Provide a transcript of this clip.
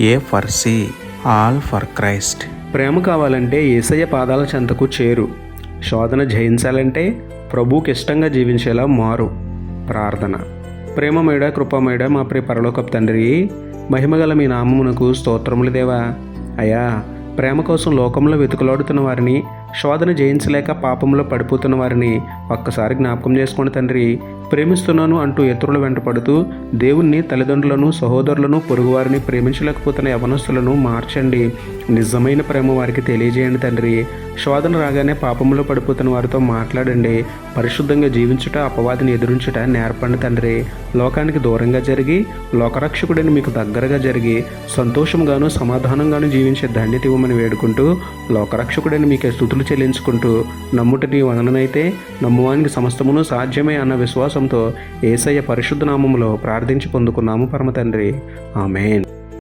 A for C all for Christ ప్రేమ కావాలంటే ఏసయ్య పాదాల చెంతకు చేరు. శోధన జయించాలంటే ప్రభువుకి ఇష్టంగా జీవించేలా మారు. ప్రార్థన. ప్రేమమేడ కృపమేడ మా ప్రియ పరలోకపు తండ్రి మహిమగల మీ నామమునకు స్తోత్రములు దేవా. అయ్యా ప్రేమ కోసం లోకంలో వెతుకులాడుతున్న వారిని శోధన జయించలేక పాపంలో పడిపోతున్న వారిని ఒక్కసారి జ్ఞాపకం చేసుకోండి తండ్రి ప్రేమిస్తున్నాను అంటూ ఇతరుల వెంట పడుతూ దేవుణ్ణి తల్లిదండ్రులను సహోదరులను పొరుగువారిని ప్రేమించలేకపోతున్న యవనస్తులను మార్చండి. నిజమైన ప్రేమ వారికి తెలియజేయండి తండ్రి. శోధన రాగానే పాపంలో పడిపోతున్న వారితో మాట్లాడండి. పరిశుద్ధంగా జీవించుట అపవాదిని ఎదురించుట నేర్పండి తండ్రి. లోకానికి దూరంగా జరిగి లోకరక్షకుడిని మీకు దగ్గరగా జరిగి సంతోషంగాను సమాధానంగాను జీవించే ధన్యత ఇవ్వమని వేడుకుంటూ లోకరక్షకుడిని మీకు స్థుతులు చెల్లించుకుంటూ నమ్ముట నీ వననైతే నమ్మువానికి సమస్తమును సాధ్యమే అన్న విశ్వాసంతో ఏసయ్య పరిశుద్ధ నామములో ప్రార్థించి పొందుకున్నాము పరమ తండ్రి ఆమెన్.